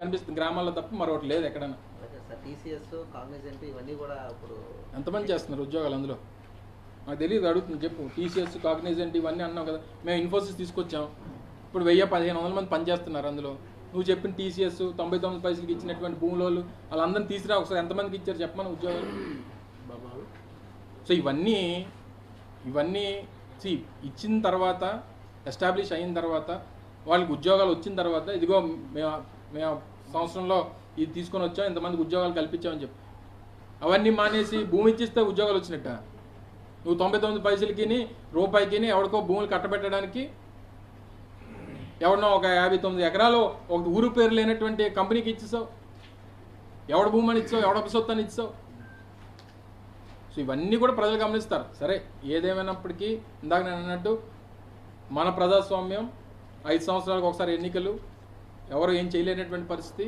కనిపిస్తుంది. గ్రామాల్లో తప్ప మరొకటి లేదు ఎక్కడన్నా. ఓకే సార్ టీసీఎస్ కాంగ్రెస్ ఇవన్నీ కూడా ఇప్పుడు ఎంతమంది చేస్తున్నారు ఉద్యోగాలు అందులో? నాకు తెలియదు అడుగుతుంది చెప్పు. టీసీఎస్ కాగ్నిజెంట్ ఇవన్నీ అన్నావు కదా. మేము ఇన్ఫోసిస్ తీసుకొచ్చాం. ఇప్పుడు వెయ్యి పదిహేను వందల మంది పనిచేస్తున్నారు అందులో. నువ్వు చెప్పిన టీసీఎస్ తొంభై తొమ్మిది పైసలకి ఇచ్చినటువంటి భూములోళ్ళు వాళ్ళందరినీ తీసిరా ఒకసారి ఎంతమందికి ఇచ్చారు చెప్పమని ఉద్యోగాలు? సో ఇవన్నీ ఇవన్నీ see, ఇచ్చిన తర్వాత ఎస్టాబ్లిష్ అయిన తర్వాత వాళ్ళకి ఉద్యోగాలు వచ్చిన తర్వాత ఇదిగో మేము మేము సంవత్సరంలో ఇది తీసుకొని వచ్చాం ఇంతమందికి ఉద్యోగాలు కల్పించామని చెప్పి. అవన్నీ మానేసి భూమి ఇచ్చిస్తే ఉద్యోగాలు వచ్చినట్ట. నువ్వు తొంభై తొమ్మిది పైసలకి రూపాయికి ఎవరికో భూములు కట్టబెట్టడానికి ఎవరినో ఒక యాభై తొమ్మిది ఎకరాలు ఒక ఊరు పేరు లేనటువంటి కంపెనీకి ఇచ్చేసావు. ఎవడ భూమి అని ఇచ్చావు ఎవడ సొత్తు అని ఇచ్చావు. సో ఇవన్నీ కూడా ప్రజలు గమనిస్తారు. సరే ఏదేమైనప్పటికీ ఇందాక నేను అన్నట్టు మన ప్రజాస్వామ్యం ఐదు సంవత్సరాలకు ఒకసారి ఎన్నికలు ఎవరు ఏం చేయలేనటువంటి పరిస్థితి.